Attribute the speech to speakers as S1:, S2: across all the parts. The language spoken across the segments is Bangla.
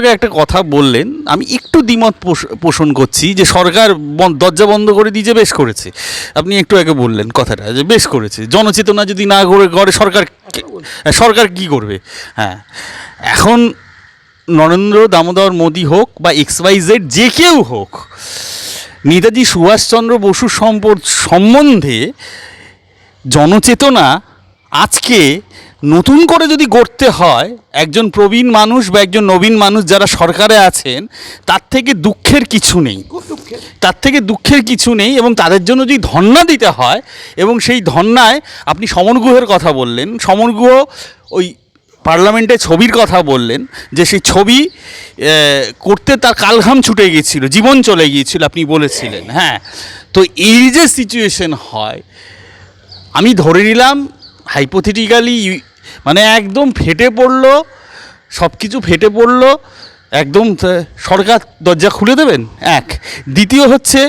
S1: আগে একটা কথা বললেন, আমি একটু দ্বিমত পোষ- পোষণ করছি যে সরকার দরজা বন্ধ করে দিয়ে বেশ করেছে। আপনি একটু আগে বললেন কথাটা যে বেশ করেছে। জনচেতনা যদি না করে করে সরকার সরকার কি করবে? হ্যাঁ। এখন নরেন্দ্র দামোদর মোদী হোক বা এক্স ওয়াই জেড যে কেউ হোক, নেতাজি সুভাষচন্দ্র বসু সম্পদ, সম্বন্ধে জনচেতনা আজকে নতুন করে যদি গড়তে হয় একজন প্রবীণ মানুষ বা একজন নবীন মানুষ যারা সরকারে আছেন তার থেকে দুঃখের কিছু নেই। তার থেকে দুঃখের কিছু নেই এবং তাদের জন্য যদি ধন্না দিতে হয় এবং সেই ধন্নায় আপনি সমর গুহের কথা বললেন সমর গুহ ওই পার্লামেন্টে ছবির কথা বললেন যে সেই ছবি করতে তার কালঘাম ছুটে গিয়েছিল জীবন চলে গিয়েছিল আপনি বলেছিলেন হ্যাঁ। তো এই যে সিচুয়েশন হয় আমি ধরে নিলাম হাইপোথেটিক্যালি মানে একদম ফেটে পড়ল সব কিছু ফেটে পড়ল, একদম সরকার দরজা খুলে দেবেন? এক। দ্বিতীয় হচ্ছে,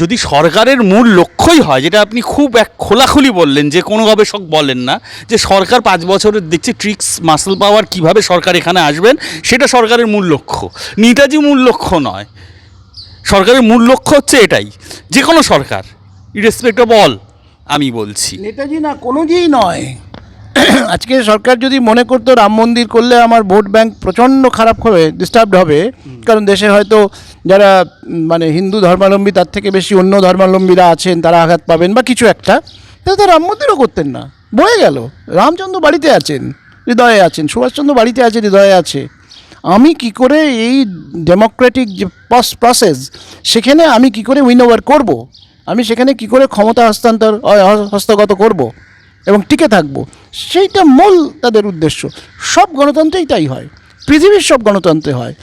S1: যদি সরকারের মূল লক্ষ্যই হয়, যেটা আপনি খুব এক খোলাখুলি বললেন, যে কোনো গবেষক বলেন না, যে সরকার পাঁচ বছরের দেখছে ট্রিক্স, মাসল পাওয়ার কীভাবে সরকার এখানে আসবেন, সেটা সরকারের মূল লক্ষ্য। নেতাজি মূল লক্ষ্য নয়। সরকারের মূল লক্ষ্য হচ্ছে এটাই, যে কোনো সরকার ইরেসপেক্ট অফ অল আমি বলছি।
S2: নেতাজি না, কোনোদিনই নয়। আজকে সরকার যদি মনে করতো রাম মন্দির করলে আমার ভোট ব্যাংক প্রচণ্ড খারাপ হবে ডিস্টার্বড হবে। কারণ দেশে হয়তো যারা মানে হিন্দু ধর্মাবলম্বী তার থেকে বেশি অন্য ধর্মাবলম্বীরা আছেন তারা আঘাত পাবেন বা কিছু একটা। তাহলে তো রাম মন্দিরও করতেন না। বয়ে গেল। রামচন্দ্র বাড়িতে আছেন হৃদয়ে আছেন সুভাষচন্দ্র বাড়িতে আছে হৃদয়ে আছে। আমি কি করে এই ডেমোক্রেটিক যে প্রসেস সেখানে আমি কি করে উইন ওভার করব? আমি সেখানে কি করে ক্ষমতা হস্তান্তর হস্তগত করব? এবং টিকে থাকব? সেইটা মূল তাদের উদ্দেশ্য। সব গণতন্ত্রেই তাই হয়। পৃথিবীর সব গণতন্ত্রে হয়।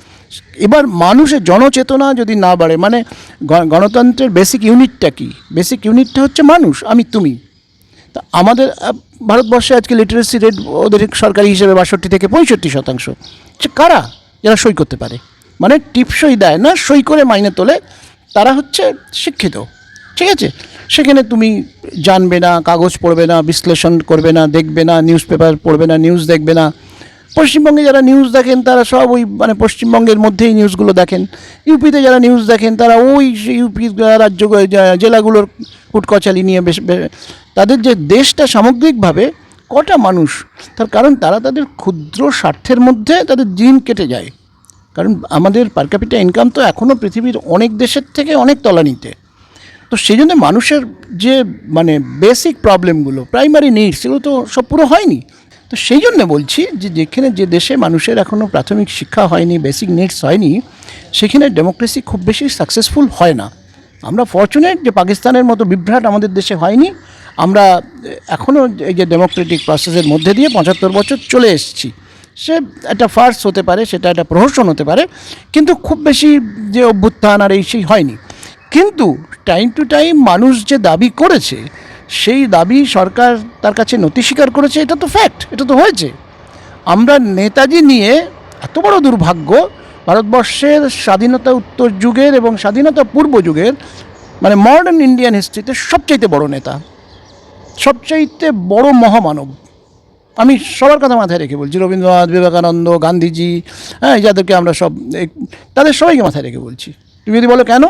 S2: এবার মানুষের জনচেতনা যদি না বাড়ে মানে গণতন্ত্রের বেসিক ইউনিটটা কি? বেসিক ইউনিটটা হচ্ছে মানুষ, আমি, তুমি। তা আমাদের ভারতবর্ষে আজকে লিটারেসি রেট ওদের সরকারি হিসেবে বাষট্টি থেকে পঁয়ষট্টি শতাংশ। সে কারা? যারা সই করতে পারে। মানে টিপসই দেয় না, সই করে মাইনে তোলে, তারা হচ্ছে শিক্ষিত। ঠিক আছে? সেখানে তুমি জানবে না, কাগজ পড়বে না, বিশ্লেষণ করবে না, দেখবে না নিউজ পেপার পড়বে না নিউজ দেখবে না। পশ্চিমবঙ্গে যারা নিউজ দেখেন, তারা সব ওই মানে পশ্চিমবঙ্গের মধ্যেই নিউজগুলো দেখেন। ইউপিতে যারা নিউজ দেখেন, তারা ওই ইউপি রাজ্য জেলাগুলোর কুটকচালি নিয়ে বেশ তাদের যে দেশটা সামগ্রিকভাবে কটা মানুষ, তার কারণ তারা তাদের ক্ষুদ্র স্বার্থের মধ্যে তাদের দিন কেটে যায়। কারণ আমাদের পার ক্যাপিটা ইনকাম তো এখনও পৃথিবীর অনেক দেশের থেকে অনেক তলানিতে। তো সেই জন্য মানুষের যে মানে বেসিক প্রবলেমগুলো প্রাইমারি নিডস এগুলো তো সব পুরো হয়নি। তো সেই জন্য বলছি যে, যেখানে যে দেশে মানুষের এখনও প্রাথমিক শিক্ষা হয়নি বেসিক নিডস হয়নি, সেখানে ডেমোক্রেসি খুব বেশি সাকসেসফুল হয় না। আমরা ফর্চুনেট যে পাকিস্তানের মতো বিভ্রাট আমাদের দেশে হয়নি, আমরা এখনও এই যে ডেমোক্রেটিক প্রসেসের মধ্যে দিয়ে পঁচাত্তর বছর চলে এসেছি। সে একটা ফার্স হতে পারে, সেটা একটা প্রহসন হতে পারে, কিন্তু খুব বেশি যে অভ্যুত্থান আর এই সেই হয়নি। কিন্তু টাইম টু টাইম মানুষ যে দাবি করেছে, সেই দাবি সরকার তার কাছে নথি স্বীকার করেছে, এটা তো ফ্যাক্ট এটা তো হয়েছে। আমরা নেতাজি নিয়ে এত বড় দুর্ভাগ্য, ভারতবর্ষের স্বাধীনতা উত্তর যুগের এবং স্বাধীনতা পূর্ব যুগের মানে মডার্ন ইন্ডিয়ান হিস্ট্রিতে সবচাইতে বড় নেতা, সবচাইতে বড় মহামানব। আমি সবার কথা মাথায় রেখে বলছি, রবীন্দ্রনাথ বিবেকানন্দ, গান্ধীজি হ্যাঁ যাদেরকে আমরা সব তাদের সবাইকে মাথায় রেখে বলছি। তুমি যদি বলো কেন?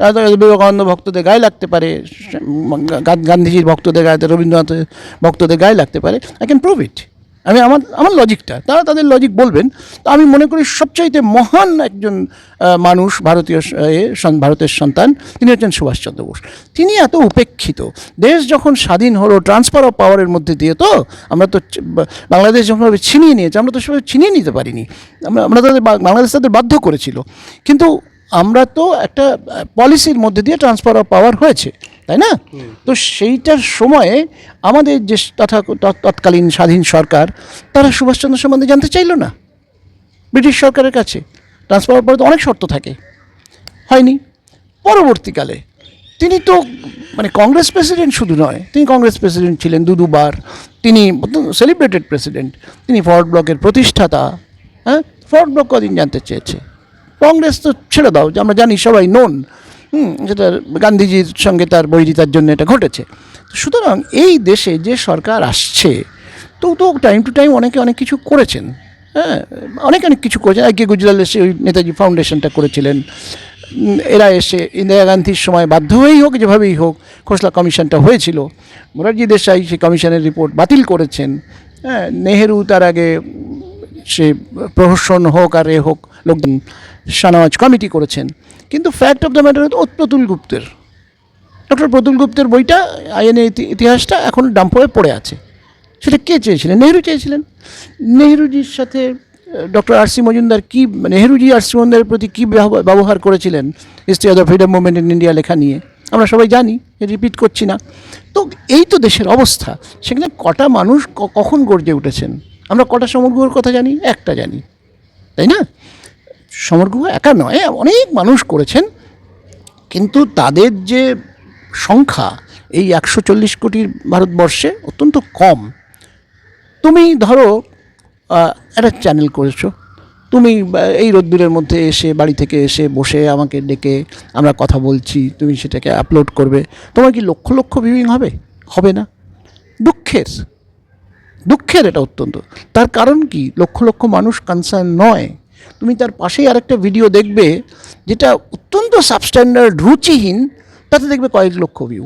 S2: তাহলে তো বিবেকানন্দ ভক্তদের গায়ে লাগতে পারে গান্ধীজির ভক্তদের গায়ে, রবীন্দ্রনাথের ভক্তদের গায়ে লাগতে পারে। আই ক্যান প্রুভ ইট আমি আমার আমার লজিকটা তারা তাদের লজিক বলবেন। তো আমি মনে করি সবচাইতে মহান একজন মানুষ ভারতীয় ভারতের সন্তান, তিনি হচ্ছেন সুভাষচন্দ্র বোস। তিনি এত উপেক্ষিত। দেশ যখন স্বাধীন হলো ট্রান্সফার অফ পাওয়ারের মধ্যে দিয়ে তো আমরা তো বাংলাদেশ যখনভাবে ছিনিয়ে নিয়েছে, আমরা তো সেভাবে ছিনিয়ে নিতে পারিনি। আমরা আমরা তাদের বাংলাদেশ তাদের বাধ্য করেছিল। কিন্তু আমরা তো একটা পলিসির মধ্যে দিয়ে ট্রান্সফার অফ পাওয়ার হয়েছে তাই না? তো সেইটার সময়ে আমাদের যে তথা তৎকালীন স্বাধীন সরকার তারা সুভাষচন্দ্র সম্বন্ধে জানতে চাইলো না ব্রিটিশ সরকারের কাছে। ট্রান্সফার অফ পাওয়ার তো অনেক শর্ত থাকে। হয়নি। পরবর্তীকালে তিনি তো মানে কংগ্রেস প্রেসিডেন্ট শুধু নয় তিনি কংগ্রেস প্রেসিডেন্ট ছিলেন দু দুবার। তিনি সেলিব্রেটেড প্রেসিডেন্ট তিনি ফরওয়ার্ড ব্লকের প্রতিষ্ঠাতা হ্যাঁ? ফরওয়ার্ড ব্লক কদিন জানতে চেয়েছে? কংগ্রেস তো ছেড়ে দাও, যে আমরা জানি সবাই নোন হুম, যেটা গান্ধীজির সঙ্গে তার বৈরিতার জন্য এটা ঘটেছে। সুতরাং এই দেশে যে সরকার আসছে, তো তো টাইম টু টাইম অনেকে অনেক কিছু করেছেন। হ্যাঁ অনেক অনেক কিছু করেছেন। আর কে গুজরাল এসে ওই নেতাজি ফাউন্ডেশনটা করেছিলেন। এরা এসে ইন্দিরা গান্ধীর সময় বাধ্য হয়েই হোক, যেভাবেই হোক, খোসলা কমিশনটা হয়েছিল। মোরারজি দেশাই সেই কমিশনের রিপোর্ট বাতিল করেছেন। হ্যাঁ নেহেরু তার আগে সে প্রহসন হোক আর এ হোক, লোকজন সানাওয়াজ কমিটি করেছেন। কিন্তু ফ্যাক্ট অফ দ্য ম্যাটার হতো প্রতুল গুপ্তের। ডক্টর প্রতুল গুপ্তের বইটা, আইএনএ ইতিহাসটা এখন ডাম্প হয়ে পড়ে আছে। সেটা কে চেয়েছিলেন? নেহরু চেয়েছিলেন। নেহেরুজির সাথে ডক্টর আর সি মজুমদার কী নেহেরুজি আর সি মজুমদারের প্রতি কী ব্যবহার- করেছিলেন? History of the freedom movement in India লেখা নিয়ে। আমরা সবাই জানি রিপিট করছি না। তো এই তো দেশের অবস্থা। সেখানে কটা মানুষ কখন গর্জে উঠেছেন? আমরা কটা সমগ্রর কথা জানি? একটা জানি। তাই না? সমগ্র একা নয়, অনেক মানুষ করেছেন। কিন্তু তাদের যে সংখ্যা, এই একশো চল্লিশ কোটির ভারতবর্ষে অত্যন্ত কম। তুমি ধরো একটা চ্যানেল করেছ। তুমি এই রোদ্দুরের মধ্যে এসে, বাড়ি থেকে এসে বসে আমাকে ডেকে আমরা কথা বলছি, তুমি সেটাকে আপলোড করবে। তোমার কি লক্ষ লক্ষ ভিউইং হবে? হবে না। দুঃখের। দুঃখের এটা অত্যন্ত। তার কারণ কি? লক্ষ লক্ষ মানুষ কনসার্ন নয়। তুমি তার পাশেই আরেকটা ভিডিও দেখবে, যেটা অত্যন্ত সাবস্ট্যান্ডার্ড রুচিহীন, তাতে দেখবে কয়েক লক্ষ ভিউ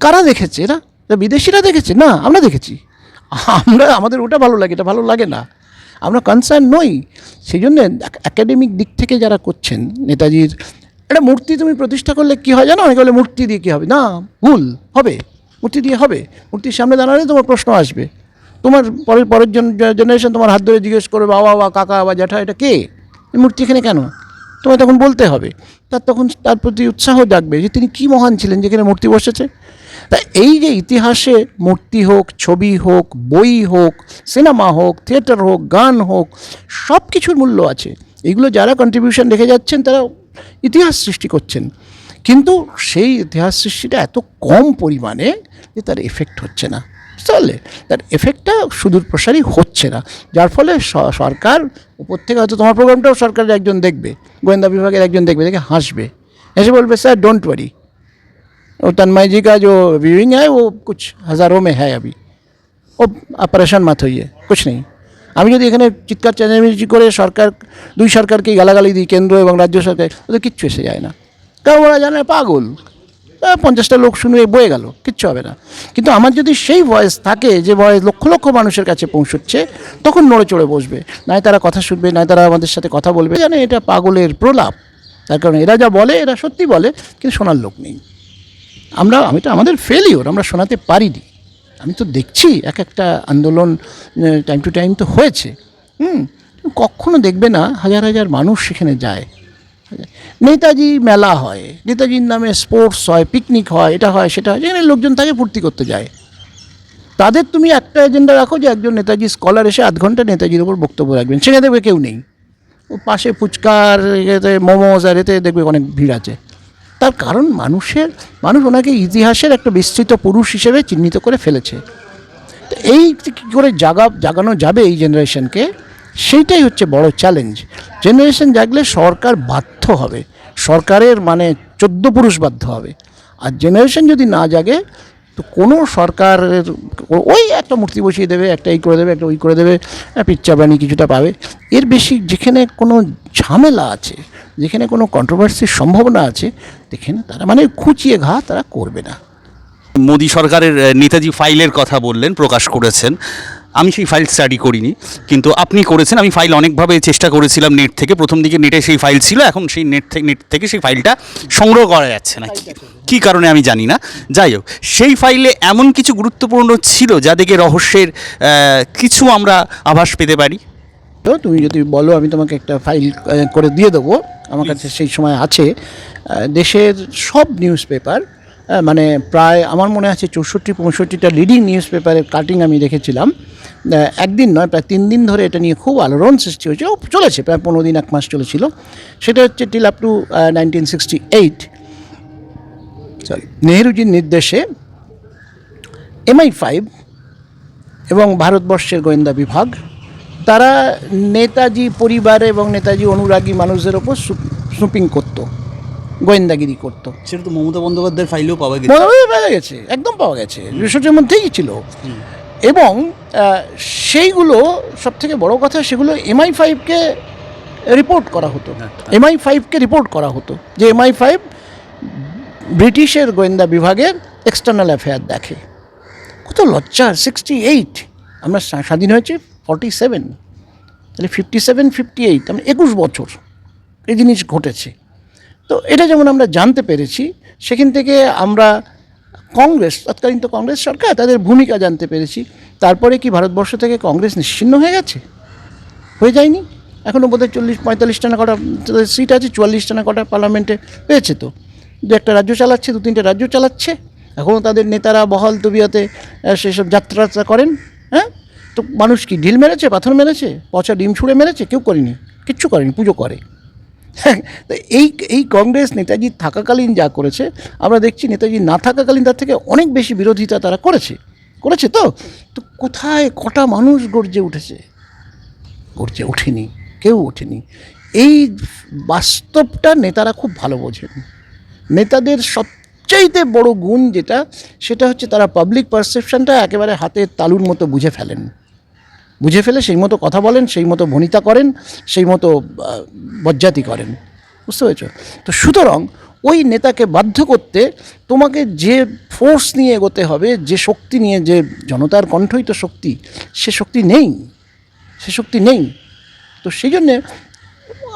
S2: কারা দেখেছে না বিদেশিরা দেখেছে? না, আমরা দেখেছি। আমরা, আমাদের ওটা ভালো লাগে, এটা ভালো লাগে না। আমরা কনসার্ন নই। সেই জন্য অ্যাকাডেমিক দিক থেকে যারা করছেন, নেতাজির, একটা মূর্তি তুমি প্রতিষ্ঠা করলে কী হয় জানো? অনেকে বলে, মূর্তি দিয়ে কী হবে? না, ভুল, হবে। মূর্তি দিয়ে হবে। মূর্তির সামনে দাঁড়ালে তোমার প্রশ্ন আসবে। তোমার পরের পরের জেনারেশন তোমার হাত ধরে জিজ্ঞেস করবে, বাবা বা কাকা, বা জ্যাঠা, এটা কে? মূর্তি এখানে কেন? তোমায় তখন বলতে হবে। তার তখন তার প্রতি উৎসাহ জাগবে যে তিনি কী মহান ছিলেন যেখানে মূর্তি বসেছে। তা এই যে ইতিহাসে মূর্তি হোক, ছবি হোক, বই হোক, সিনেমা হোক, থিয়েটার হোক, গান হোক সব কিছুর মূল্য আছে। এগুলো যারা কন্ট্রিবিউশন রেখে যাচ্ছেন, তারা ইতিহাস সৃষ্টি করছেন। কিন্তু সেই ইতিহাস সৃষ্টিটা এত কম পরিমাণে যে তার এফেক্ট হচ্ছে না। বুঝতে পারলে তার এফেক্টটা সুদূর প্রসারী হচ্ছে না যার ফলে স- সরকার উপর থেকে হয়তো তোমার প্রোগ্রামটাও সরকারের একজন দেখবে গোয়েন্দা বিভাগের একজন দেখবে দেখে হাসবে হেসে বলবে স্যার ডোন্ট ওয়ারি वो तन्मय जी का जो व्यूइंग है वो कुछ हज़ारों में है अभी ও आप परेशान मत होइए कुछ नहीं আমি যদি এখানে চিৎকার চেঁচামেচি করে সরকার দুই সরকারকে গালাগালি দিই কেন্দ্র এবং রাজ্য সরকার ওদের কিচ্ছু এসে যায় না কারণ ওরা জানে পাগল আহ, পঞ্চাশটা লোক শুনে বয়ে গেল, কিচ্ছু হবে না। কিন্তু আমার যদি সেই ভয়েস থাকে যে ভয়েস লক্ষ লক্ষ মানুষের কাছে পৌঁছচ্ছে, তখন নড়ে চড়ে বসবে। নয় তারা কথা শুনবে নয় তারা আমাদের সাথে কথা বলবে। জানে এটা পাগলের প্রলাপ। তার কারণ এরা যা বলে, এরা সত্যি বলে, কিন্তু শোনার লোক নেই। আমরা, আমি তো আমাদের ফেলিওর আমরা শোনাতে পারিনি। আমি তো দেখছি এক একটা আন্দোলন টাইম টু টাইম তো হয়েছে। হুম কখনো দেখবে না হাজার হাজার মানুষ সেখানে যায়। নেতাজি মেলা হয়, নেতাজির নামে স্পোর্টস হয় পিকনিক হয়, এটা হয়, সেটা হয়, যেখানে লোকজন তাকে ফুর্তি করতে যায়। তাদের তুমি একটা এজেন্ডা রাখো যে একজন নেতাজি স্কলার এসে আধ ঘণ্টা নেতাজির উপর বক্তব্য রাখবেন, সেখানে দেখবে কেউ নেই। ও পাশে ফুচকার এতে মোমোজ আর এতে দেখবে অনেক ভিড় আছে। তার কারণ মানুষের, মানুষ ওনাকে ইতিহাসের একটা বিস্তৃত পুরুষ হিসেবে চিহ্নিত করে ফেলেছে। তো এই কী করে জাগা, জাগানো যাবে এই জেনারেশনকে সেইটাই হচ্ছে বড় চ্যালেঞ্জ জেনারেশন জাগলে সরকার বাধ্য হবে। সরকারের মানে চোদ্দ পুরুষ বাধ্য হবে। আর জেনারেশন যদি না জাগে, তো কোনো সরকারের ওই একটা মূর্তি বসিয়ে দেবে, একটা এই করে দেবে, একটা ওই করে দেবে পিচ্চা বানি কিছুটা পাবে। এর বেশি যেখানে কোনো ঝামেলা আছে, যেখানে কোনো কন্ট্রোভার্সির সম্ভাবনা আছে সেখানে তারা মানে খুঁচিয়ে ঘা তারা করবে না।
S1: মোদী সরকারের নেতাজি ফাইলের কথা বললেন, প্রকাশ করেছেন। আমি সেই ফাইল স্টাডি করিনি কিন্তু আপনি করেছেন। আমি ফাইল অনেকভাবে চেষ্টা করেছিলাম নেট থেকে। প্রথম দিকে নেটে সেই ফাইল ছিল এখন সেই নেট থেকে নেট থেকে সেই ফাইলটা সংগ্রহ করা যাচ্ছে না কি- কারণে আমি জানি না। যাই হোক সেই ফাইলে এমন কিছু গুরুত্বপূর্ণ ছিল যা দেখে রহস্যের কিছু আমরা আভাস পেতে পারি?
S2: তো তুমি যদি বলো আমি তোমাকে একটা ফাইল করে দিয়ে দেবো। আমার কাছে সেই সময় আছে। দেশের সব নিউজ পেপার মানে প্রায় আমার মনে আছে চৌষট্টি পঁয়ষট্টিটা লিডিং নিউজ পেপারের কাটিং আমি রেখেছিলাম আহ, একদিন নয় প্রায় তিন দিন ধরে এটা নিয়ে খুব আলোড়ন সৃষ্টি হয়েছে। ও চলেছে প্রায় পনেরো দিন এক মাস চলেছিল। সেটা হচ্ছে till up to nineteen sixty eight sorry নেহরুজির নির্দেশে এমআই ফাইভ এবং ভারতবর্ষের গোয়েন্দা বিভাগ তারা নেতাজি পরিবার এবং নেতাজি অনুরাগী মানুষদের ওপর স্নুপিং করতো গোয়েন্দাগিরি করতো।
S1: সেটা তো মমতা বন্দ্যোপাধ্যায়ের ফাইলেও পাওয়া
S2: হয় পাওয়া গেছে একদম পাওয়া গেছে। রিসোর্টের মধ্যেই ছিল। এবং সেইগুলো সব থেকে বড় কথা সেগুলো এমআই ফাইভকে রিপোর্ট করা হতো। এমআই ফাইভকে রিপোর্ট করা হতো যে এমআই ফাইভ ব্রিটিশের গোয়েন্দা বিভাগের এক্সটার্নাল অ্যাফেয়ার দেখে। কত লজ্জা সিক্সটি এইট আমরা স্বাধীন হয়েছি ফর্টি সেভেন তাহলে ফিফটি সেভেন ফিফটি এইট মানে একুশ বছর এই জিনিস ঘটেছে। তো এটা যেমন আমরা জানতে পেরেছি সেখান থেকে আমরা কংগ্রেস, তৎকালীন তো কংগ্রেস সরকার, তাদের ভূমিকা জানতে পেরেছি। তারপরে কি ভারতবর্ষ থেকে কংগ্রেস নিশ্চিন্ন হয়ে গেছে? হয়ে যায়নি? এখনও বোধহয় চল্লিশ, পঁয়তাল্লিশটা না কটা সিট আছে, চুয়াল্লিশটা না কটা পার্লামেন্টে পেয়েছে তো। দু একটা রাজ্য চালাচ্ছে, দু তিনটে রাজ্য চালাচ্ছে। এখনও তাদের নেতারা বহাল তবিয়তে সেসব যাত্রা করেন হ্যাঁ? তো মানুষ কি ঢিল মেরেছে, পাথর মেরেছে, পচা ডিম ছুঁড়ে মেরেছে? কেউ করেনি, কিচ্ছু করেনি, পুজো করে। তো এই এই কংগ্রেস নেতাজি থাকাকালীন যা করেছে, আমরা দেখছি নেতাজি না থাকাকালীন তার থেকে অনেক বেশি বিরোধিতা তারা করেছে। করেছে তো? তো কোথায় কটা মানুষ গর্জে উঠেছে? গর্জে ওঠেনি, কেউ ওঠেনি। এই বাস্তবটা নেতারা খুব ভালো বোঝেন। নেতাদের সবচাইতে বড় গুণ যেটা, সেটা হচ্ছে তারা পাবলিক পারসেপশনটা একেবারে হাতের তালুর মতো বুঝে ফেলেন। বুঝে ফেলে, সেই মতো কথা বলেন, সেই মতো ভনিতা করেন, সেই মতো বজ্জাতি করেন। বুঝতে পেরেছ? তো সুতরাং ওই নেতাকে বাধ্য করতে তোমাকে যে ফোর্স নিয়ে এগোতে হবে, যে শক্তি নিয়ে, যে জনতার কণ্ঠই তো শক্তি, সে শক্তি নেই। সে শক্তি নেই। তো সেই জন্যে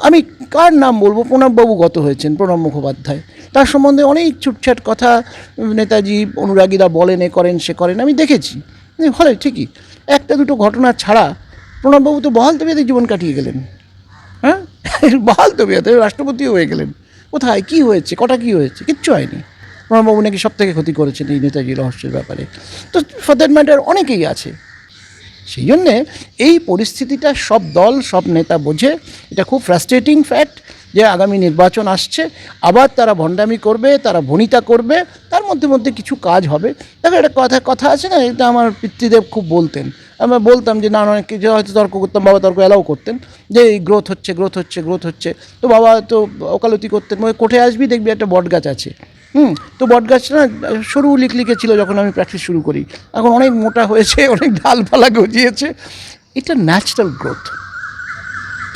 S2: আমি কার নাম বলব? প্রণববাবু গত হয়েছেন, প্রণব মুখোপাধ্যায়। তার সম্বন্ধে অনেক ছুটছাট কথা নেতাজি, অনুরাগীরা বলেন, এ করেন, সে করেন, আমি দেখেছি। ফলে ঠিকই। একটা দুটো ঘটনা ছাড়া প্রণববাবু তো বহাল তবিয়াতে জীবন কাটিয়ে গেলেন। হ্যাঁ? বহাল তবিয়াতে রাষ্ট্রপতিও হয়ে গেলেন। কোথায়? কী হয়েছে? কটা কী হয়েছে? কিচ্ছু হয়নি। প্রণববাবু নাকি সব থেকে ক্ষতি করেছেন এই নেতাজি রহস্যের ব্যাপারে। তো ফর দ্যাট ম্যাটার অনেকেই আছে। সেই জন্যে এই পরিস্থিতিটা সব দল, সব নেতা বোঝে। এটা খুব ফ্রাস্ট্রেটিং ফ্যাক্ট যে আগামী নির্বাচন আসছে, আবার তারা ভণ্ডামি করবে, তারা ভনিতা করবে, তার মধ্যে মধ্যে কিছু কাজ হবে। দেখো, একটা কথা কথা আছে না, এটা আমার পিতৃদেব খুব বলতেন। আমরা বলতাম যে, না অনেক কিছু হয়তো তর্ক করতাম, বাবা তর্ক এলাও করতেন। যে এই গ্রোথ হচ্ছে গ্রোথ হচ্ছে গ্রোথ হচ্ছে। তো বাবা তো ওকালতি করতেন কোঠে আসবি, দেখবি একটা বট গাছ আছে। হুম, তো বটগাছটা না, সরু লিকলিকে ছিল যখন আমি প্র্যাকটিস শুরু করি। এখন অনেক মোটা হয়েছে, অনেক ডালপালা গজিয়েছে। এটা ন্যাচারাল গ্রোথ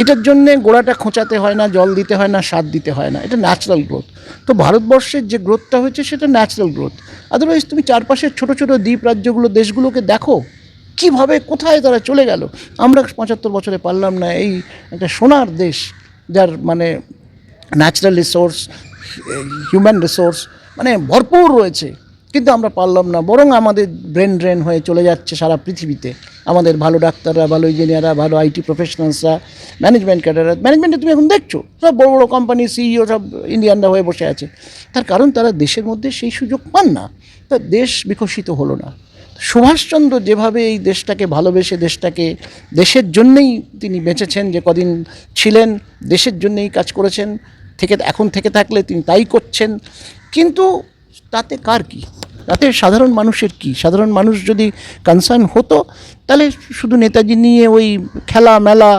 S2: এটার জন্যে গোড়াটা খোঁচাতে হয় না, জল দিতে হয় না, সার দিতে হয় না। এটা ন্যাচারাল গ্রোথ তো ভারতবর্ষের যে গ্রোথটা হয়েছে, সেটা ন্যাচারাল গ্রোথ আদারওয়াইজ তুমি চারপাশের ছোট ছোট দ্বীপ রাজ্যগুলো, দেশগুলোকে দেখো, কীভাবে, কোথায় তারা চলে গেল? আমরা পঁচাত্তর বছরে পারলাম না এই একটা সোনার দেশ, যার মানে ন্যাচারাল রিসোর্স হিউম্যান রিসোর্স মানে ভরপুর রয়েছে। কিন্তু আমরা পারলাম না, বরং আমাদের ব্রেন ড্রেন হয়ে চলে যাচ্ছে সারা পৃথিবীতে। আমাদের ভালো ডাক্তাররা, ভালো ইঞ্জিনিয়াররা ভালো আইটি প্রফেশনালসরা ম্যানেজমেন্ট ক্যাডাররা ম্যানেজমেন্টে তুমি এখন দেখছ, সব বড় বড় কোম্পানি সিইও সব ইন্ডিয়ানরা হয়ে বসে আছে। তার কারণ তারা দেশের মধ্যে সেই সুযোগ পান না। তা দেশ বিকশিত হলো না। সুভাষচন্দ্র যেভাবে এই দেশটাকে ভালোবেসে দেশটাকে দেশের জন্যেই তিনি বেঁচেছেন, যে কদিন ছিলেন, দেশের জন্যেই কাজ করেছেন, থেকে এখন থেকে থাকলে তিনি তাই করছেন। কিন্তু তাতে কার কি? তাতে সাধারণ মানুষের কি? সাধারণ মানুষ যদি কনসার্ন হতো, তাহলে শুধু নেতাজি নিয়ে ওই খেলা মেলা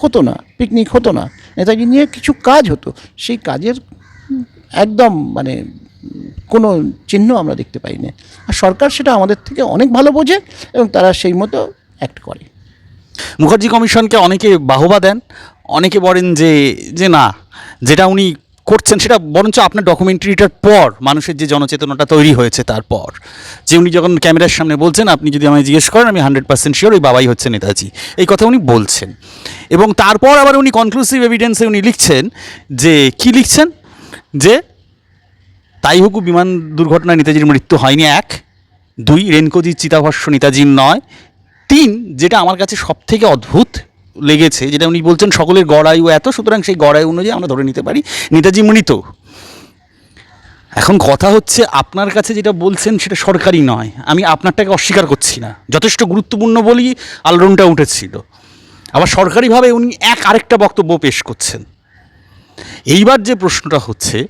S2: হতো না পিকনিক হতো না। নেতাজি নিয়ে কিছু কাজ হতো। সেই কাজের একদম মানে কোনো চিহ্ন আমরা দেখতে পাই না আর সরকার সেটা আমাদের থেকে অনেক ভালো বোঝে এবং তারা সেই মতো অ্যাক্ট করে।
S1: মুখার্জি কমিশনকে অনেকে বাহবা দেন, অনেকে বলেন যে যে না, যেটা উনি করছেন সেটা বরঞ্চ আপনার ডকুমেন্টারিটার পর মানুষের যে জনচেতনাটা তৈরি হয়েছে তারপর যে উনি যখন ক্যামেরার সামনে বলছেন, আপনি যদি আমায় জিজ্ঞেস করেন, আমি হান্ড্রেড পার্সেন্ট শিওর ওই বাবাই হচ্ছে নেতাজি। এই কথা উনি বলছেন। এবং তারপর আবার উনি কনক্লুসিভ এভিডেন্সে উনি লিখছেন যে, কি লিখছেন? যে, তাই হোক বিমান দুর্ঘটনায় নেতাজির মৃত্যু হয়নি এক, দুই রেনকোজির চিতাভস্য নেতাজির নয়, তিন, যেটা আমার কাছে সব থেকে অদ্ভুত লেগেছে, যেটা উনি বলছেন, সকলের গড়ায়ু এত, সুতরাং সেই গড়ায়ু অনুযায়ী আমরা ধরে নিতে পারি। নেতাজি মৃত এখন কথা হচ্ছে আপনার কাছে যেটা বলছেন, সেটা সরকারি নয়। আমি আপনারটাকে অস্বীকার করছি না। যথেষ্ট গুরুত্বপূর্ণ বলেই আলোড়নটা উঠেছিল। আবার সরকারিভাবে উনি এক আরেকটা বক্তব্য পেশ করছেন। এইবার যে প্রশ্নটা হচ্ছে,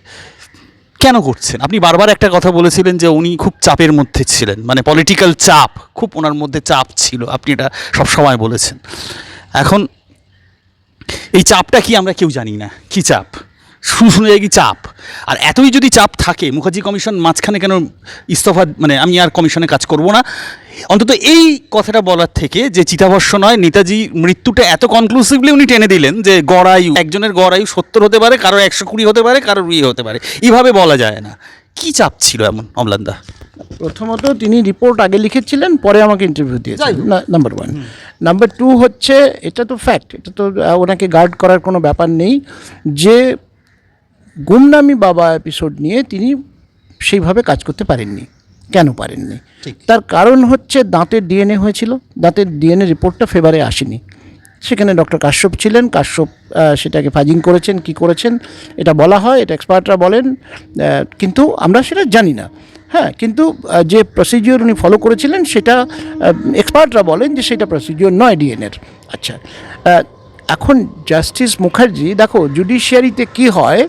S1: কেন করছেন? আপনি বারবার একটা কথা বলেছিলেন যে উনি খুব চাপের মধ্যে ছিলেন। মানে পলিটিক্যাল চাপ, খুব ওনার মধ্যে চাপ ছিল। আপনি এটা সবসময় বলেছেন। এখন এই চাপটা কি আমরা কেউ জানি না? কি চাপ? শুনে কি চাপ। আর এতই যদি চাপ থাকে, মুখার্জি কমিশন মাঝখানে কেন ইস্তফা মানে আমি আর কমিশনে কাজ করব না? অন্তত এই কথাটা বলার থেকে যে চিতাভস্য নয়, নেতাজি মৃত্যুটা এত কনক্লুসিভলি উনি টেনে দিলেন যে গড়ায়ু একজনের গড়ায়ু সত্তর হতে পারে কারোর একশো কুড়ি হতে পারে কারোর ইয়ে হতে পারে। এইভাবে বলা যায় না। কি চাপ ছিল এমন অমলান্দা?
S2: প্রথমত তিনি রিপোর্ট আগে লিখেছিলেন পরে আমাকে ইন্টারভিউ দিয়েছেন। নাম্বার ওয়ান নাম্বার টু হচ্ছে এটা তো ফ্যাক্ট এটা তো ওনাকে গার্ড করার কোনো ব্যাপার নেই। যে গুমনামি বাবা এপিসোড নিয়ে তিনি সেইভাবে কাজ করতে পারেননি কেন পারেননি? তার কারণ হচ্ছে দাঁতের ডিএনএ হয়েছিল দাঁতের ডিএনএ রিপোর্টটা ফেভারে আসেনি। সেখানে ডক্টর কাশ্যপ ছিলেন। কাশ্যপ সেটাকে ফাজিং করেছেন, কি করেছেন, এটা বলা হয়, এটা এক্সপার্টরা বলেন। কিন্তু আমরা সেটা জানি না। হ্যাঁ কিন্তু যে প্রসিজিওর উনি ফলো করেছিলেন, সেটা এক্সপার্টরা বলেন যে সেটা প্রসিজিওর নয় ডিএনএর আচ্ছা এখন জাস্টিস মুখার্জি, দেখো জুডিশিয়ারিতে কি হয়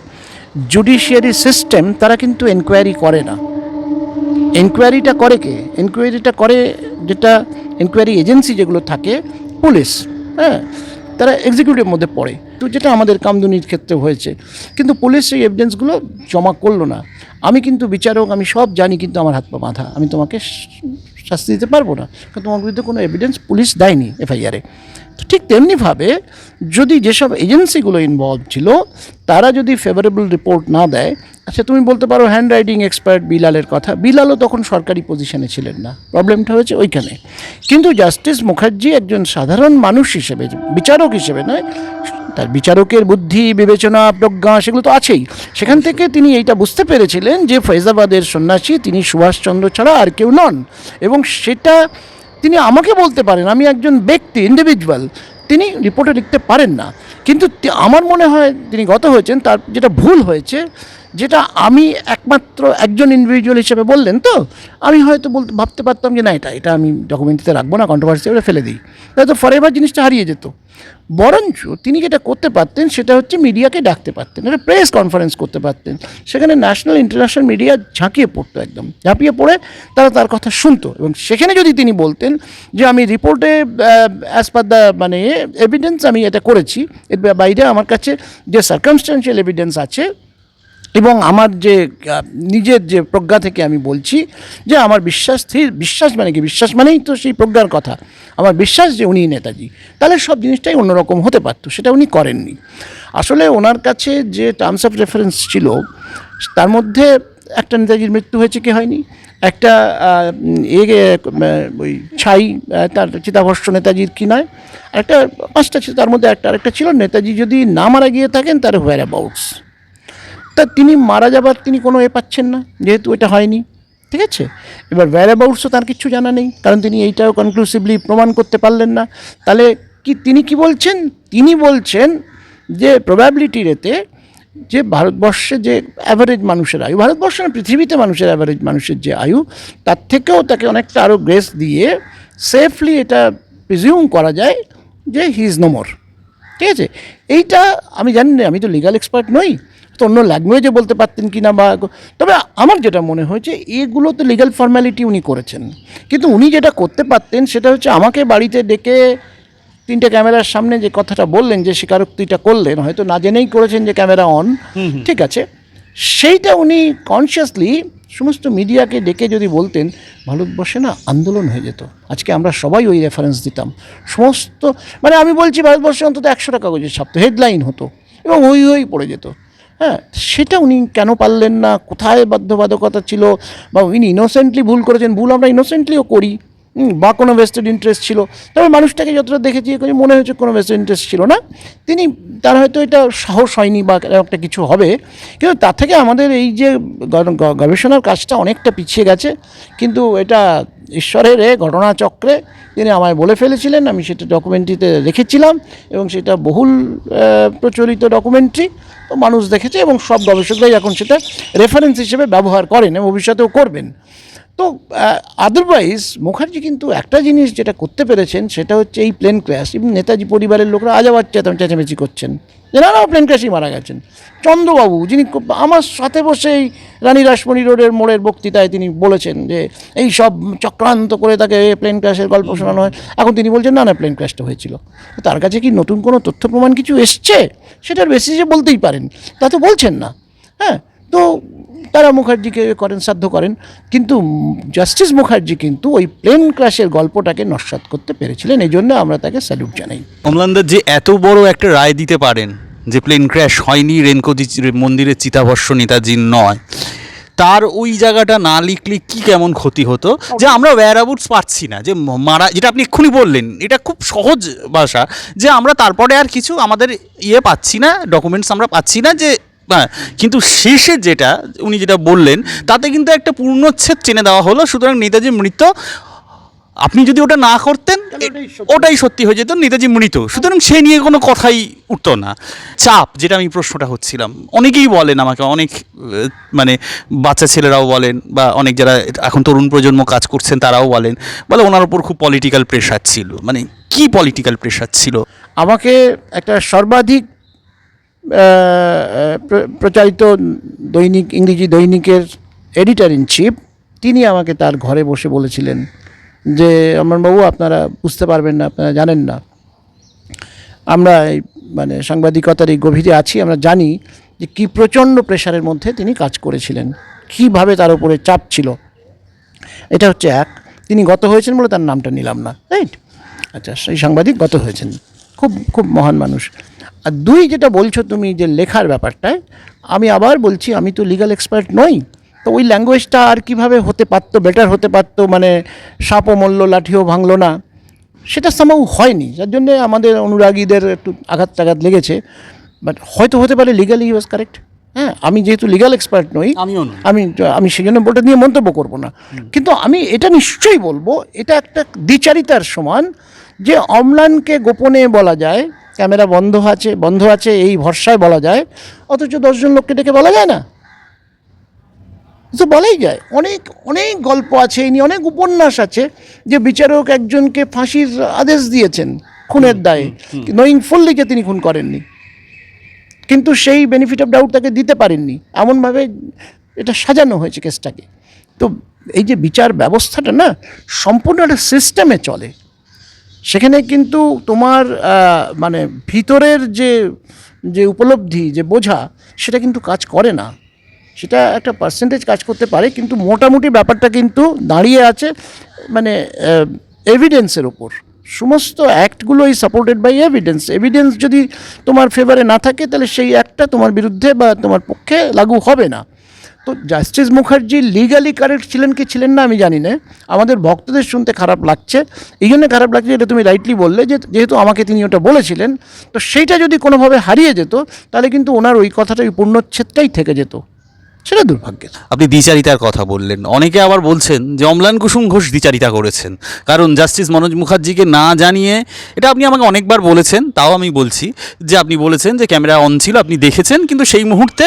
S2: জুডিশিয়ারি সিস্টেম তারা কিন্তু এনকোয়ারি করে না। এনকোয়ারিটা করে কে? এনকোয়ারিটা করে যেটা এনকোয়ারি এজেন্সি যেগুলো থাকে, পুলিশ। হ্যাঁ তারা এক্সিকিউটিভ মধ্যে পড়ে। তো যেটা আমাদের কামদুনির ক্ষেত্রে হয়েছে। কিন্তু পুলিশ সেই এভিডেন্সগুলো জমা করল না। আমি কিন্তু বিচারক, আমি সব জানি, কিন্তু আমার হাত পা বাঁধা। আমি তোমাকে শাস্তি দিতে পারব না। কারণ তোমার বিরুদ্ধে কোনো এভিডেন্স পুলিশ দেয়নি এফআইআরে তো ঠিক তেমনিভাবে যদি যেসব এজেন্সিগুলো ইনভলভ ছিল, তারা যদি ফেভারেবল রিপোর্ট না দেয় আচ্ছা তুমি বলতে পারো হ্যান্ড রাইটিং এক্সপার্ট বিলালের কথা, বিলালও তখন সরকারি পজিশনে ছিলেন না। প্রবলেমটা হয়েছে ওইখানে। কিন্তু জাস্টিস মুখার্জি একজন সাধারণ মানুষ হিসেবে, বিচারক হিসেবে নয়, তার বিচারকের বুদ্ধি, বিবেচনা, প্রজ্ঞা সেগুলো তো আছেই। সেখান থেকে তিনি এইটা বুঝতে পেরেছিলেন যে ফৈজাবাদের সন্ন্যাসী তিনি সুভাষচন্দ্র ছাড়া আর কেউ নন। এবং সেটা তিনি আমাকে বলতে পারেন, আমি একজন ব্যক্তি ইন্ডিভিজুয়াল তিনি রিপোর্টে লিখতে পারেন না। কিন্তু আমার মনে হয় তিনি গত হয়েছেন, তার যেটা ভুল হয়েছে, যেটা আমি একমাত্র একজন ইন্ডিভিজুয়াল হিসেবে বললেন তো, আমি হয়তো বলতে, ভাবতে পারতাম যে না, এটা এটা আমি ডকুমেন্টতে রাখব না কন্ট্রোভার্সি ওটা ফেলে দিই। তাহলে তো ফরেভার জিনিসটা হারিয়ে যেত। বরঞ্চ তিনি যেটা করতে পারতেন সেটা হচ্ছে মিডিয়াকে ডাকতে পারতেন, একটা প্রেস কনফারেন্স করতে পারতেন। সেখানে ন্যাশনাল ইন্টারন্যাশনাল মিডিয়া ঝাঁকিয়ে পড়তো একদম, ঝাঁপিয়ে পড়ে তারা তার কথা শুনতো এবং সেখানে যদি তিনি বলতেন যে আমি রিপোর্টে অ্যাজ পার দ্য মানে এভিডেন্স আমি এটা করেছি, এর বাইরে আমার কাছে যে সার্কামস্টেন্সিয়াল এভিডেন্স আছে এবং আমার যে নিজের যে প্রজ্ঞা থেকে আমি বলছি যে আমার বিশ্বাস বিশ্বাস মানে কি? বিশ্বাস মানেই তো সেই প্রজ্ঞার কথা। আমার বিশ্বাস যে উনি নেতাজি। তাহলে সব জিনিসটাই অন্যরকম হতে পারতো, সেটা উনি করেননি। আসলে ওনার কাছে যে টার্মস অফ রেফারেন্স ছিল, তার মধ্যে একটা নেতাজির মৃত্যু হয়েছে কি হয়নি? একটা এ ওই ছাই তার চিতাভস্য নেতাজির কি নয়? একটা, পাঁচটা ছিল, তার মধ্যে একটা, আরেকটা ছিল, নেতাজি যদি না মারা গিয়ে থাকেন তার হোয়ার অ্যাবাউটস তা তিনি মারা যাবার তিনি কোনো এ পাচ্ছেন না, যেহেতু এটা হয়নি। ঠিক আছে? এবার অ্যাবাউটসও তার কিছু জানা নেই, কারণ তিনি এইটাও কনক্লুসিভলি প্রমাণ করতে পারলেন না। তাহলে কি, তিনি কি বলছেন? তিনি বলছেন যে প্রবাবিলিটি রেতে যে ভারতবর্ষে যে অ্যাভারেজ মানুষের আয়ু, ভারতবর্ষ না, পৃথিবীতে মানুষের অ্যাভারেজ মানুষের যে আয়ু, তার থেকেও তাকে অনেকটা আরও গ্রেস দিয়ে সেফলি এটা প্রিজিউম করা যায় যে হি ইজ নো মোর ঠিক আছে? এইটা আমি জানি না, আমি তো লিগাল এক্সপার্ট নই। তো অন্য ল্যাঙ্গুয়েজে বলতে পারতেন কি না বা তবে আমার যেটা মনে হয়েছে এগুলো তো লিগাল ফর্ম্যালিটি উনি করেছেন। কিন্তু উনি যেটা করতে পারতেন সেটা হচ্ছে আমাকে বাড়িতে ডেকে তিনটে ক্যামেরার সামনে যে কথাটা বললেন যে স্বীকারোক্তিটা করলেন হয়তো না জেনেই করেছেন যে ক্যামেরা অন ঠিক আছে? সেইটা উনি কনসিয়াসলি সমস্ত মিডিয়াকে ডেকে যদি বলতেন ভারতবর্ষে না আন্দোলন হয়ে যেত। আজকে আমরা সবাই ওই রেফারেন্স দিতাম। সমস্ত মানে আমি বলছি ভারতবর্ষে অন্তত একশোটা কাগজের ছাপতো হেডলাইন হতো এবং ওই ওই পড়ে যেত। হ্যাঁ সেটা উনি কেন পারলেন না? কোথায় বাধ্যবাধকতা ছিল? বা উনি ইনোসেন্টলি ভুল করেছেন? ভুল আমরা ইনোসেন্টলিও করি। বা কোনো ভেস্টেড ইন্টারেস্ট ছিল। তবে মানুষটাকে যতটা দেখেছি মনে হয়েছে কোনো ভেস্টেড ইন্টারেস্ট ছিল না। তিনি, তার হয়তো এটা সাহস হয়নি বা একটা কিছু হবে। কিন্তু তার থেকে আমাদের এই যে গবেষণার কাজটা অনেকটা পিছিয়ে গেছে। কিন্তু এটা ঈশ্বরের এ ঘটনাচক্রে তিনি আমায় বলে ফেলেছিলেন, আমি সেটা ডকুমেন্টরিতে রেখেছিলাম এবং সেটা বহুল প্রচলিত ডকুমেন্টারি তো মানুষ দেখেছে এবং সব গবেষকরাই এখন সেটা রেফারেন্স হিসেবে ব্যবহার করেন এবং ভবিষ্যতেও করবেন। তো আদারওয়াইজ মুখার্জি কিন্তু একটা জিনিস যেটা করতে পেরেছেন সেটা হচ্ছে এই প্লেন ক্র্যাশ এবং নেতাজি পরিবারের লোকরা আজ আবার চেঁচা- চেঁচামেচি করছেন। যে না না প্লেন ক্র্যাশেই মারা গেছেন। চন্দ্রবাবু, যিনি আমার সাথে বসেই রানী রাসমণি রোডের মোড়ের বক্তৃতায় তিনি বলেছেন যে, এই সব চক্রান্ত করে তাকে প্লেন ক্র্যাশের গল্প শোনানো হয়। এখন তিনি বলছেন, না না প্লেন ক্র্যাশটা হয়েছিল। তার কাছে কি নতুন কোনো তথ্য প্রমাণ কিছু এসছে? সেটার বেসিসে বলতেই পারেন। তা তো বলছেন না। হ্যাঁ তো তারা মুখার্জিকে করেন, সাধ্য করেন। কিন্তু জাস্টিস মুখার্জি কিন্তু ওই প্লেন ক্র্যাশের গল্পটাকে নস্বাত করতে পেরেছিলেন এই জন্য আমরা তাকে স্যালুট জানাই।
S1: অমলানদার যে এত বড় একটা রায় দিতে পারেন যে প্লেন ক্র্যাশ হয়নি, রেনকোজি মন্দিরের চিতাভস্য নেতাজির নয়, তার ওই জায়গাটা না লিখলে কি কেমন ক্ষতি হতো? যে আমরা ওয়্যারাবুটস পাচ্ছি না, যে মারা, যেটা আপনি এক্ষুনি বললেন, এটা খুব সহজ ভাষা, যে আমরা তারপরে আর কিছু আমাদের ইয়ে পাচ্ছি না ডকুমেন্টস আমরা পাচ্ছি না যে কিন্তু শেষে যেটা উনি যেটা বললেন তাতে কিন্তু একটা পূর্ণচ্ছেদ চেনে দেওয়া হলো সুতরাং নেতাজি মৃত। আপনি যদি ওটা না করতেন
S2: ওটাই সত্যি।
S1: হয়ে যেত নেতাজি মৃত। সুতরাং সে নিয়ে কোনো কথাই উঠতো না। চাপ যেটা আমি প্রশ্নটা হচ্ছিলাম। অনেকেই বলেন আমাকে অনেক মানে বাচ্চা ছেলেরাও বলেন বা অনেক যারা এখন তরুণ প্রজন্ম কাজ করছেন তারাও বলেন বলে ওনার ওপর খুব পলিটিক্যাল প্রেশার ছিল। মানে কি পলিটিক্যাল প্রেশার ছিল?
S2: আমাকে একটা সর্বাধিক প্রচারিত দৈনিক, ইংরেজি দৈনিকের এডিটর ইন চিফ তিনি আমাকে তার ঘরে বসে বলেছিলেন যে আমার বাবু, আপনারা বুঝতে পারবেন না, আপনারা জানেন না। আমরা এই মানে সাংবাদিকতার এই গভীরে আছি, আমরা জানি যে কী প্রচণ্ড প্রেশারের মধ্যে তিনি কাজ করেছিলেন, কীভাবে তার উপরে চাপ ছিল। এটা হচ্ছে এক। তিনি গত হয়েছেন বলে তার নামটা নিলাম না, রাইট? আচ্ছা সেই সাংবাদিক গত হয়েছেন। খুব খুব মহান মানুষ। আর দুই যেটা বলছো তুমি যে লেখার ব্যাপারটায় আমি আবার বলছি আমি তো লিগাল এক্সপার্ট নই তো ওই ল্যাঙ্গুয়েজটা আর কীভাবে হতে পারতো বেটার হতে পারতো মানে সাপও মল্ল লাঠিও ভাঙলো না সেটা সামাউ হয়নি যার জন্যে আমাদের অনুরাগীদের একটু আঘাত টাঘাত লেগেছে বাট হয়তো হতে পারে লিগালি ওয়াজ কারেক্ট হ্যাঁ আমি যেহেতু লিগাল এক্সপার্ট নই। আমি আমি সেই জন্য বলটা নিয়ে মন্তব্য করব না কিন্তু আমি এটা নিশ্চয়ই বলব এটা একটা দ্বিচারিতার সমান যে অম্লানকে গোপনে বলা যায় ক্যামেরা বন্ধ আছে বন্ধ আছে এই ভরসায় বলা যায়। অথচ দশজন লোককে ডেকে বলা যায় না। তো বলাই যায় অনেক অনেক গল্প আছে এই নিয়ে অনেক উপন্যাস আছে যে বিচারক একজনকে ফাঁসির আদেশ দিয়েছেন খুনের দায়ে। নোয়িং ফুললি যে তিনি খুন করেননি। কিন্তু সেই বেনিফিট অফ ডাউট তাকে দিতে পারেননি। এমনভাবে এটা সাজানো হয়েছে কেসটাকে তো এই যে বিচার ব্যবস্থাটা না সম্পূর্ণ একটা সিস্টেমে চলে। সেখানে কিন্তু তোমার মানে ভিতরের যে যে উপলব্ধি, যে বোঝা, সেটা কিন্তু কাজ করে না। সেটা একটা পার্সেন্টেজ কাজ করতে পারে, কিন্তু মোটামুটি ব্যাপারটা কিন্তু দাঁড়িয়ে আছে মানে এভিডেন্সের ওপর সমস্ত অ্যাক্টগুলোই সাপোর্টেড বাই এভিডেন্স এভিডেন্স যদি তোমার ফেভারে না থাকে, তাহলে সেই অ্যাক্টটা তোমার বিরুদ্ধে বা তোমার পক্ষে লাগু হবে না। তো জাস্টিস মুখার্জি লিগালি কারেক্ট ছিলেন কি ছিলেন না আমি জানি না। আমাদের ভক্তদের শুনতে খারাপ লাগছে। এই জন্য খারাপ লাগছে এটা তুমি রাইটলি বললে যে যেহেতু আমাকে তিনি ওটা বলেছিলেন, তো সেইটা যদি কোনোভাবে হারিয়ে যেত, তাহলে কিন্তু ওনার ওই কথাটা ওই পূর্ণচ্ছেদটাই থেকে যেত। সেটা দুর্ভাগ্যের।
S1: আপনি দ্বিচারিতার কথা বললেন। অনেকে আবার বলছেন যে অম্লান কুসুম ঘোষ দ্বিচারিতা করেছেন। কারণ জাস্টিস মনোজ মুখার্জিকে না জানিয়ে এটা আপনি আমাকে অনেকবার বলেছেন তাও আমি বলছি যে আপনি বলেছেন যে ক্যামেরা অন ছিল আপনি দেখেছেন কিন্তু সেই মুহূর্তে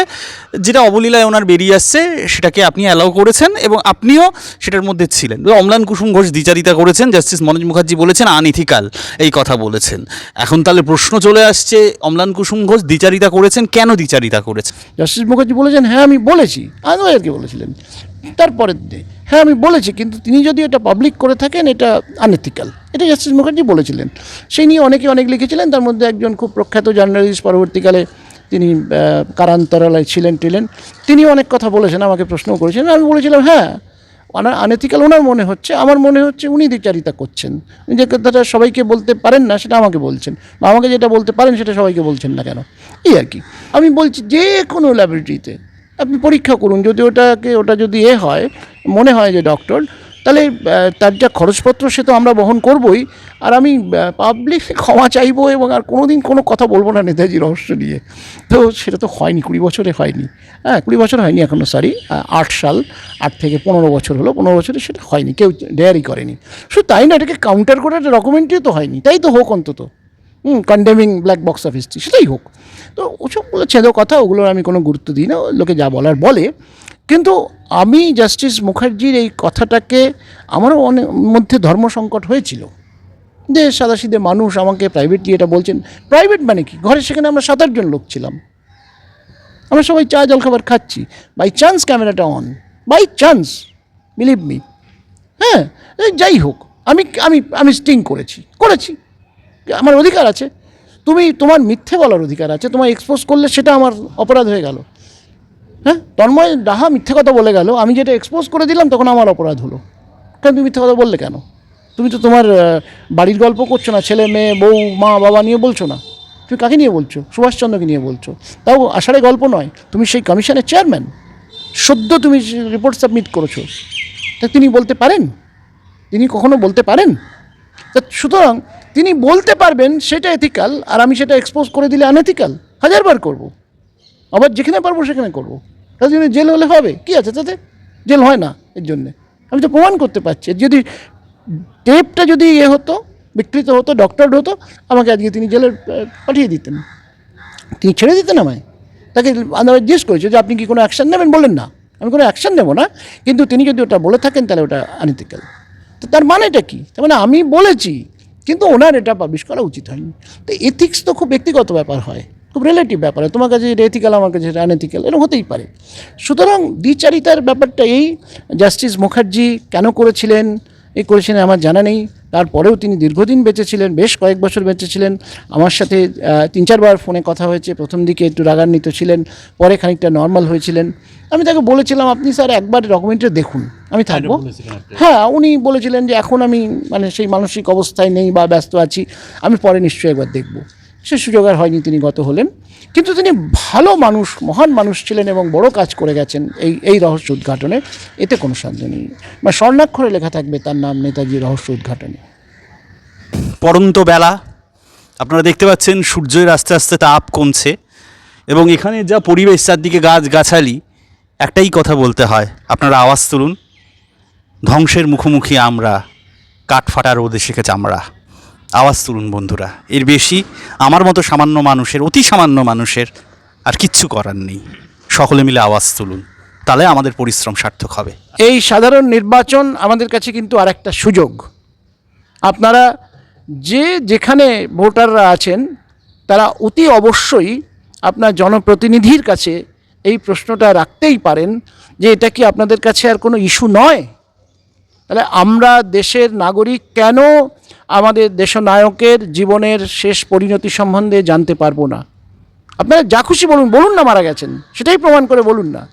S1: যেটা অবলীলায় ওনার বেরিয়ে আসছে সেটাকে আপনি অ্যালাউ করেছেন এবং আপনিও সেটার মধ্যে ছিলেন। অম্লান কুসুম ঘোষ দ্বিচারিতা করেছেন জাস্টিস মনোজ মুখার্জি বলেছেন আনইথিকাল এই কথা বলেছেন। এখন তাহলে প্রশ্ন চলে আসছে অম্লান কুসুম ঘোষ দ্বিচারিতা করেছেন কেন দ্বিচারিতা করেছেন?
S2: জাস্টিস মুখার্জি বলেছেন হ্যাঁ আমি বলেছি। আনোয়ারকে বলেছিলেন। তারপরের দিনে। হ্যাঁ আমি বলেছি, কিন্তু তিনি যদি এটা পাবলিক করে থাকেন, এটা আনএথিক্যাল এটা জাস্টিস মুখার্জি বলেছিলেন। সেই নিয়ে অনেকে অনেক লিখেছিলেন, তার মধ্যে একজন খুব প্রখ্যাত জার্নালিস্ট পরবর্তীকালে তিনি কারান্তরালয় ছিলেন, টিলেন। তিনি অনেক কথা বলেছেন, আমাকে প্রশ্নও করেছেন। আমি বলেছিলাম হ্যাঁ ওনার আনএথিক্যাল ওনার মনে হচ্ছে, আমার মনে হচ্ছে উনি দ্বিচারিতা করছেন। যে কথাটা সবাইকে বলতে পারেন না, সেটা আমাকে বলছেন। বা আমাকে যেটা বলতে পারেন, সেটা সবাইকে বলছেন না কেন? এই আর কি। আমি বলছি, যে কোনো ল্যাবরেটরিতে আপনি পরীক্ষা করুন। যদি ওটাকে ওটা যদি এ হয়, মনে হয় যে ডক্টর তাহলে তার যা খরচপত্র সে তো আমরা বহন করবই। আর আমি পাবলিক ক্ষমা চাইব এবং আর কোনো দিন কোনো কথা বলব না নেতাজি রহস্য নিয়ে। তো সেটা তো হয়নি, কুড়ি বছরে হয়নি। হ্যাঁ কুড়ি বছর হয়নি এখনও সরি আট সাল, আট থেকে পনেরো বছর হলো, পনেরো বছরে সেটা হয়নি, কেউ ডেয়ারি করেনি। শুধু তাই না, এটাকে কাউন্টার করে একটা ডকুমেন্টারিও তো হয়নি। তাই তো হোক অন্তত। Condemning black box of history সেটাই হোক। তো ওসব ছেদো কথা, ওগুলোর আমি কোনো গুরুত্ব দিই না, লোকে যা বলার বলে। কিন্তু আমি জাস্টিস মুখার্জির এই কথাটাকে আমারও অনেক মধ্যে ধর্ম সংকট হয়েছিল। যে সাদাসিধে মানুষ আমাকে প্রাইভেটলি এটা বলছেন। প্রাইভেট মানে কি? ঘরে সেখানে আমরা সাত আটজন লোক ছিলাম। আমরা সবাই চা, জল খাবার খাচ্ছি। বাই চান্স ক্যামেরাটা on by chance believe me হ্যাঁ যাই হোক, আমি আমি আমি স্টিং করেছি করেছি। আমার অধিকার আছে। তুমি তোমার মিথ্যে বলার অধিকার আছে তোমার এক্সপোজ করলে সেটা আমার অপরাধ হয়ে গেল। হ্যাঁ? তন্ময় ডাহা মিথ্যে কথা বলে গেল, আমি যেটা এক্সপোজ করে দিলাম তখন আমার অপরাধ হলো। কেন তুমি মিথ্যে কথা বললে কেন? তুমি তো তোমার বাড়ির গল্প করছ না, ছেলে, মেয়ে, বউ, মা, বাবা নিয়ে বলছো না। তুমি কাকে নিয়ে বলছো? সুভাষচন্দ্রকে নিয়ে বলছো। তাও আষাঢ়ে গল্প নয়, তুমি সেই কমিশনের চেয়ারম্যান সদ্য তুমি রিপোর্ট সাবমিট করেছ। তা তিনি বলতে পারেন? তিনি কখনো বলতে পারেন? তা সুতরাং তিনি বলতে পারবেন সেটা এথিক্যাল আর আমি সেটা এক্সপোজ করে দিলে আনএথিক্যাল হাজারবার করব। আবার যেখানে পারব সেখানে করব। তার জন্য জেল হলে হবে। কি আছে তাতে? জেল হয় না এর জন্যে। আমি তো প্রমাণ করতে পারছি। যদি টেপটা যদি ইয়ে হতো, বিকৃত হতো ডক্টর হতো, আমাকে আজকে তিনি জেলে পাঠিয়ে দিতেন। তিনি ছেড়ে দিতেন আমায়। তাকে আমরা জিজ্ঞেস করেছি যে, আপনি কি কোনো অ্যাকশন নেবেন? বলেন না। আমি কোনো অ্যাকশন নেব না। কিন্তু তিনি যদি ওটা বলে থাকেন, তাহলে ওটা আনইথিক্যাল তো তার মানেটা কি? তার মানে আমি বলেছি কিন্তু ওনার এটা পাবলিশ করা উচিত হয়নি। তো এথিক্স তো খুব ব্যক্তিগত ব্যাপার হয়, খুব রিলেটিভ ব্যাপার তোমার কাছে এটা এথিক্যাল আমার কাছে এটা আনএথিক্যাল এরকম হতেই পারে। সুতরাং দ্বিচারিতার ব্যাপারটা এই জাস্টিস মুখার্জি কেন করেছিলেন এই করেছিলেন আমার জানা নেই। তারপরেও তিনি দীর্ঘদিন বেঁচেছিলেন, বেশ কয়েক বছর বেঁচেছিলেন। আমার সাথে তিন চারবার ফোনে কথা হয়েছে। প্রথম দিকে একটু রাগান্বিত ছিলেন, পরে খানিকটা নর্মাল হয়েছিলেন। আমি তাকে বলেছিলাম, আপনি স্যার একবার ডকুমেন্টটা দেখুন। আমি থাকব। হ্যাঁ উনি বলেছিলেন যে এখন আমি মানে সেই মানসিক অবস্থায় নেই বা ব্যস্ত আছি আমি পরে নিশ্চয়ই একবার দেখব। সে সুযোগ আর হয়নি তিনি গত হলেন। কিন্তু তিনি ভালো মানুষ মহান মানুষ ছিলেন এবং বড় কাজ করে গেছেন এই এই রহস্য উদ্ঘাটনে। এতে কোনো সন্দেহ নেই। বা স্বর্ণাক্ষরে লেখা থাকবে তার নাম নেতাজি রহস্য উদ্ঘাটনে।
S1: পরন্ত বেলা আপনারা দেখতে পাচ্ছেন সূর্যের আস্তে আস্তে তাপ কমছে এবং এখানে যা পরিবেশ চারদিকে গাছ গাছালি একটাই কথা বলতে হয়। আপনারা আওয়াজ তুলুন। ধ্বংসের মুখোমুখি আমরা কাঠ ফাটা রোদে শিখেছে আমরা। আওয়াজ তুলুন বন্ধুরা, এর বেশি আমার মতো সামান্য মানুষের, অতি সামান্য মানুষের আর কিচ্ছু করার নেই। সকলে মিলে আওয়াজ তুলুন, তাহলে আমাদের পরিশ্রম সার্থক হবে।
S2: এই সাধারণ নির্বাচন আমাদের কাছে কিন্তু আর একটা সুযোগ। আপনারা যে যেখানে ভোটাররা আছেন, তারা অতি অবশ্যই আপনার জনপ্রতিনিধির কাছে এই প্রশ্নটা রাখতেই পারেন যে এটা কি আপনাদের কাছে আর কোনো ইস্যু নয়? তাহলে আমরা দেশের নাগরিক কেন আমাদের দেশনায়কের জীবনের শেষ পরিণতি সম্বন্ধে জানতে পারব না? আপনারা যা খুশি বলুন বলুন না মারা গেছেন, সেটাই প্রমাণ করে বলুন না।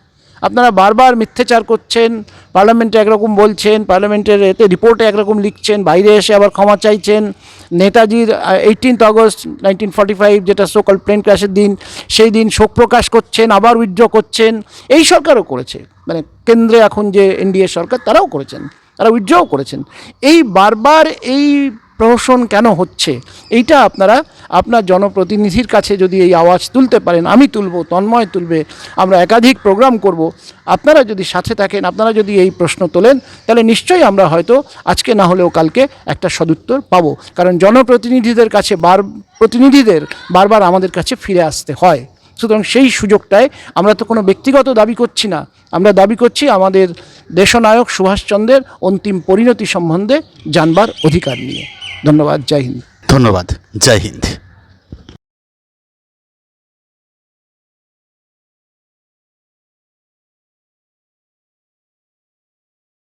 S2: আপনারা বারবার মিথ্যাচার করছেন, পার্লামেন্টে একরকম বলছেন, পার্লামেন্টের এতে রিপোর্টে একরকম লিখছেন, বাইরে এসে আবার ক্ষমা চাইছেন। নেতাজির eighteenth August nineteen forty five যেটা সোকল প্লেন ক্র্যাশের দিন, সেই দিন শোক প্রকাশ করছেন, আবার উইথড্র করছেন। এই সরকারও করেছে। মানে কেন্দ্রে এখন যে এনডিএ সরকার, তারাও করেছেন। তারা উইথড্রও করেছেন। এই বারবার এই প্রহসন কেন হচ্ছে? এইটা আপনারা, আপনার জনপ্রতিনিধির কাছে যদি এই আওয়াজ তুলতে পারেন, আমি তুলব, তন্ময় তুলবে, আমরা একাধিক প্রোগ্রাম করব। আপনারা যদি সাথে থাকেন, আপনারা যদি এই প্রশ্ন তোলেন, তাহলে নিশ্চয়ই আমরা হয়তো আজকে না হলেও কালকে একটা সদুত্তর পাবো। কারণ জনপ্রতিনিধিদের কাছে বার, প্রতিনিধিদের বারবার আমাদের কাছে ফিরে আসতে হয়। সুতরাং সেই সুযোগটায় আমরা তো কোনো ব্যক্তিগত দাবি করছি না। আমরা দাবি করছি আমাদের দেশনায়ক সুভাষচন্দ্রের অন্তিম পরিণতি সম্বন্ধে জানবার অধিকার নিয়ে। ধন্যবাদ জয় হিন্দ।
S1: ধন্যবাদ জয় হিন্দ।